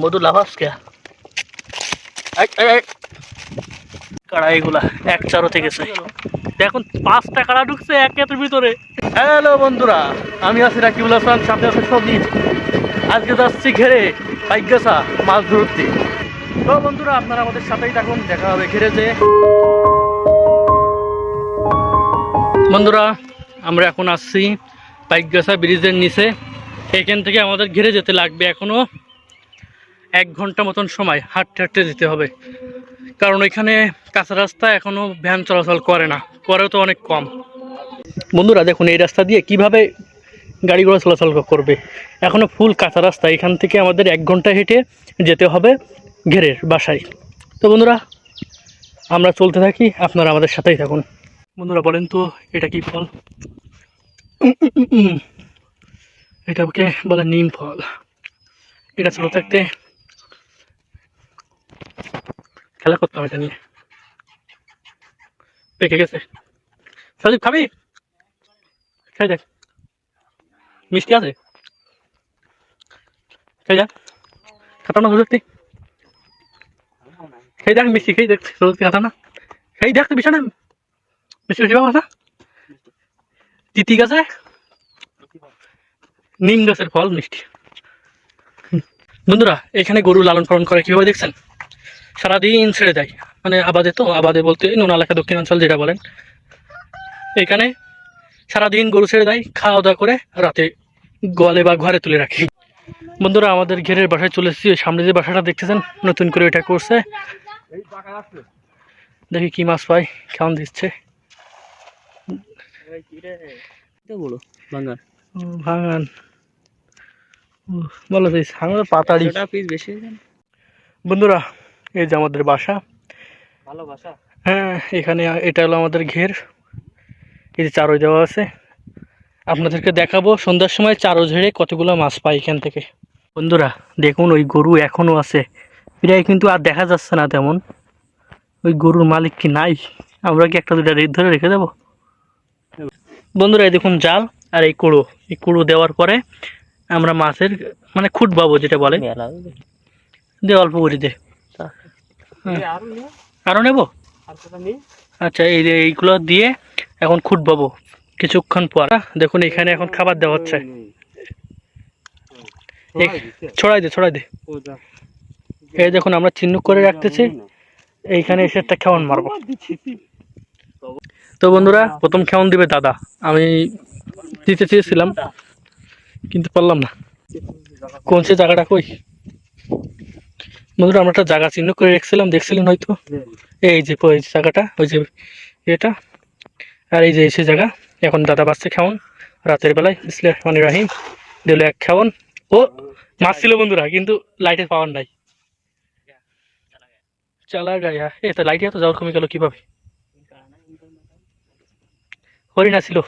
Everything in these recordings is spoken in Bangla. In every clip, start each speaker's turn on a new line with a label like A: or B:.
A: মধু লাফাস কে? এক চারো থেকে দেখুন পাঁচটা কাড়া ঢুকছে এক ভিতরে। হ্যালো বন্ধুরা আমি আছি রাকিবুল হাসান সাথে আছে সবজিৎ আজকে যাচ্ছি ঘেরে পাইগাসা মাছ ধরতে। তো বন্ধুরা আপনারা আমাদের সাথেই থাকুন দেখা হবে ঘেরে যে। বন্ধুরা আমরা এখন আসছি পাইকগাছা ব্রিজের নিচে। এখান থেকে আমাদের ঘিরে যেতে লাগবে এখনও এক ঘণ্টা মতন সময়, হাঁটতে হাঁটতে যেতে হবে। কারণ এখানে কাঁচা রাস্তা এখনও ভ্যান চলাচল করে না, করেও তো অনেক কম। বন্ধুরা, দেখুন, এই রাস্তা দিয়ে কীভাবে গাড়িগুলো চলাচল করবে। এখনও ফুল কাঁচা রাস্তা, এখান থেকে আমাদের এক ঘণ্টা হেঁটে যেতে হবে ঘেরের বাসায়। তো বন্ধুরা, আমরা চলতে থাকি, আপনারা আমাদের সাথেই থাকুন। বন্ধুরা, বলেন তো, এটা কি ফল? এটাকে বলে নিম ফল। এটা ছোট থাকতে খেলা করতাম এটা নিয়ে। পেকে গেছে। সজীব খাবি? খাই দেখ। মিষ্টি আছে? খাই দেখ। খাতা না দেখতে খাই দেখ মিষ্টি খাই দেখ। সজীব খাতা না। খাই দেখ বিছানা মিষ্টি মিষ্টি বাবা তিতি গাছে? নিম গাছের ফল মিষ্টি। বন্ধুরা এখানে গরু লালন পালন করে কীভাবে দেখছেন? সারাদিন ছেড়ে দেয়। মানে আবাদে তো আবাদে বলতে নোনালেখা দক্ষিণাঞ্চল যেটা বলেন। এখানে সারাদিন গরু ছেড়ে দেয় খাওয়া দাওয়া করে রাতে গোয়ালে বা ঘরে তুলে রাখি। বন্ধুরা আমাদের ঘেরের বাসায় চলে এসেছি। সামনে যে বাসাটা দেখতেছেন নতুন করে এটা করছে। দেখি কি মাছ পাই কেমন দিচ্ছে।
B: বলো
A: ভাঙান বলো দিস আমাদের পাতাড়ি।
B: পিস বেশি
A: বন্ধুরা এই যে আমাদের বাসা।
B: ভালোবাসা
A: হ্যাঁ এখানে এটা হলো আমাদের ঘের। এই যে চারো দেওয়া আছে। আপনাদেরকে দেখাবো সন্ধ্যার সময় চারো ঝেড়ে কতগুলো মাছ পাই এখান থেকে। বন্ধুরা দেখুন ওই গরু এখনও আছে। প্রায় কিন্তু আর দেখা যাচ্ছে না তেমন। ওই গরুর মালিক কি নাই? আমরা কি একটা দুটা রেট ধরে রেখে দেবো? বন্ধুরা এই দেখুন জাল আর এই কুড়ো। এই কুড়ো দেওয়ার পরে আমরা মাছের মানে খুঁট পাবো যেটা বলে। দে অল্প করে দে। হ্যাঁ। আরও নেব? আচ্ছা এই যে এইগুলো দিয়ে এখন খুঁট পাবো কিছুক্ষণ পর। দেখুন এখানে এখন খাবার দেওয়া হচ্ছে। ছড়াই দে ছড়াই দে। এই দেখুন আমরা চিহ্ন করে রাখতেছি। এইখানে এসে একটা খেমন মারবো। তো বন্ধুরা প্রথম খেমন দিবে দাদা। আমি দিতে চেয়েছিলাম। কিন্তু পারলাম না। কোন সে জায়গাটা কই? বন্ধুরা আমরা একটা জায়গা চিহ্ন করে রেখেছিলাম দেখছিলেন হয়তো? এই যে ওই জায়গাটা ওই যে এটা। আর এই যে সে জায়গা। এখন দাদা বাচ্চা খাওন রাতের বেলায় ইসলাম রহমান রাহিম দিল এক খাওন ও মাছ ছিল বন্ধুরা কিন্তু লাইটের পাওয়ার নাই। চালা গায়া। এ তো লাইট এত যাওয়ার কমে গেল কীভাবে? হরিণা ছিল।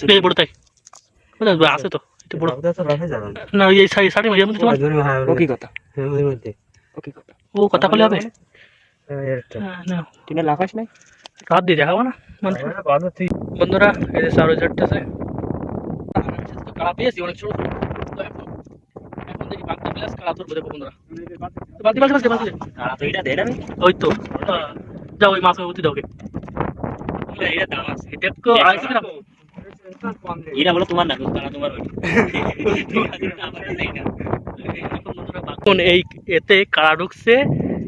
A: না এই বড় তাই কোথায় আছে তো এটা বড় না এই সাইড সাইডে মাঝে মধ্যে তোমার
B: কি কথা ও কি কথা
A: ও কথা বলে হবে হ্যাঁ, না
B: তুমি লাফাস নাই
A: রাত দিয়ে দেখাবো না মানুষ বন্ধুরা এই যে চারো ঝাড়তেছে কাড়া পেয়েছি অনেক ছোট ছোট। তো এখন- এখন দেখি বাগদা বিলাস কাড়া ধরবো দেখো বন্ধুরা বালতি বালতি বালতি বালতি
B: তারা তো এটা দেয় না
A: ওই তো হ্যাঁ। যাও ওই মাছ উঠি দাও ওকে
B: এটা দাম আছে
A: এটা তো আরেকটু দিলাম। এতে ঢুকছে?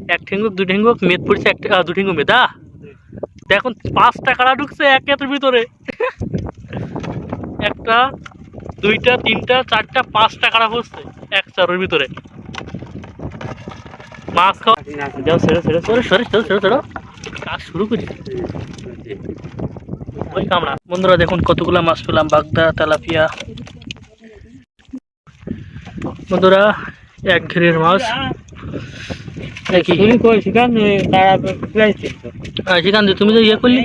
A: এক দু মেদ পড়ছে দু পাঁচটা ঢুকছে এক ভিতরে। একটা, দুইটা, তিনটা, চারটা, পাঁচটা কাড়া পড়ছে এক চারের ভিতরে। মাছ খাওয়া
B: যাও ছেড়ে।
A: কাজ শুরু করি। ওই কামড়া বন্ধুরা দেখুন কতগুলা মাছ পেলাম বাগদা তেলাপিয়া। বন্ধুরা এক ঘেরের মাছ।
B: প্রাইছে
A: আর সেখান থেকে তুমি যে ইয়ে করলি।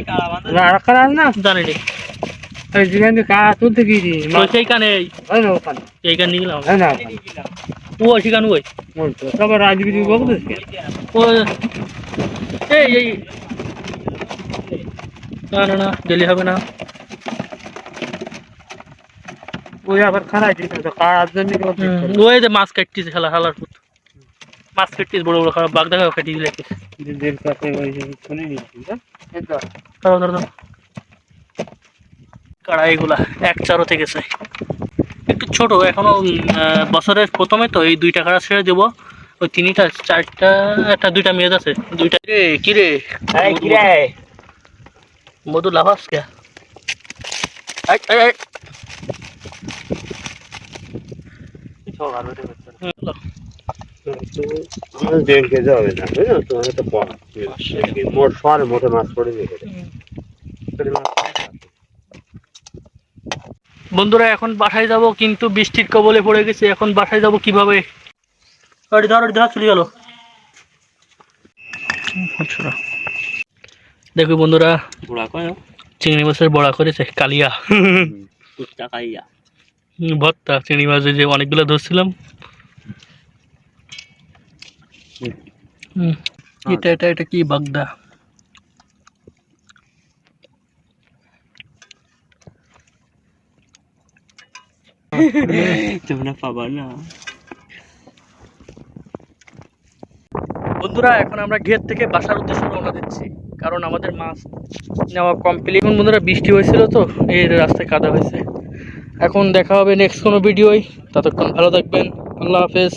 B: না
A: জানি নি।
B: না না
A: না গেলে হবে না।
B: ওই আবার খারাপ দিতে তো জন্য
A: ওই যে মাছ কাটতিছে খেলা হালার পুত। মাছ কাটতিস বড় বড় খারাপ বাঘ দেখা কাটি দিলে
B: কাছে ওই যে শুনে নিচ্ছি
A: কাড়াইগুলা এক চারো থেকে গেছে। একটু ছোট এখনও আহ, বছরের প্রথমে তো এই দুইটা কাড়া ছেড়ে দেবো। ওই তিনটা চারটা একটা দুইটা মেয়ে আছে। দুইটা রে কি রে
B: কি রে?
A: মধু লাভাস কে
C: দেড় কেজি হবে না বুঝলো তোমার তো কম মোট শহরে মোটে মাছ পড়ে
A: বন্ধুরা এখন বাসায় যাব কিন্তু বৃষ্টির কবলে পড়ে গেছে। এখন বাসায় যাব কীভাবে? ধর ধর চলে গেল। আচ্ছা। দেখো বন্ধুরা
B: বুড়া
A: চিংড়ি মাছের বড়া করেছে কালিয়া।
B: খাইয়া
A: ভর্তা চিংড়ি মাছের যে অনেকগুলো ধরছিলাম। হুম, এটা এটা এটা কি বাগদা?
B: তোমরা পাবা না।
A: বন্ধুরা, এখন আমরা ঘের থেকে বাসার উদ্দেশ্যে রওনা দিচ্ছি। কারণ আমাদের মাছ নেওয়া কমপ্লিট এখন বন্ধুরা, বৃষ্টি হয়েছিল তো এর রাস্তায় কাদা হয়েছে। এখন দেখা হবে নেক্সট কোনো ভিডিওয়। ততক্ষণ ভালো থাকবেন। আল্লাহ হাফেজ।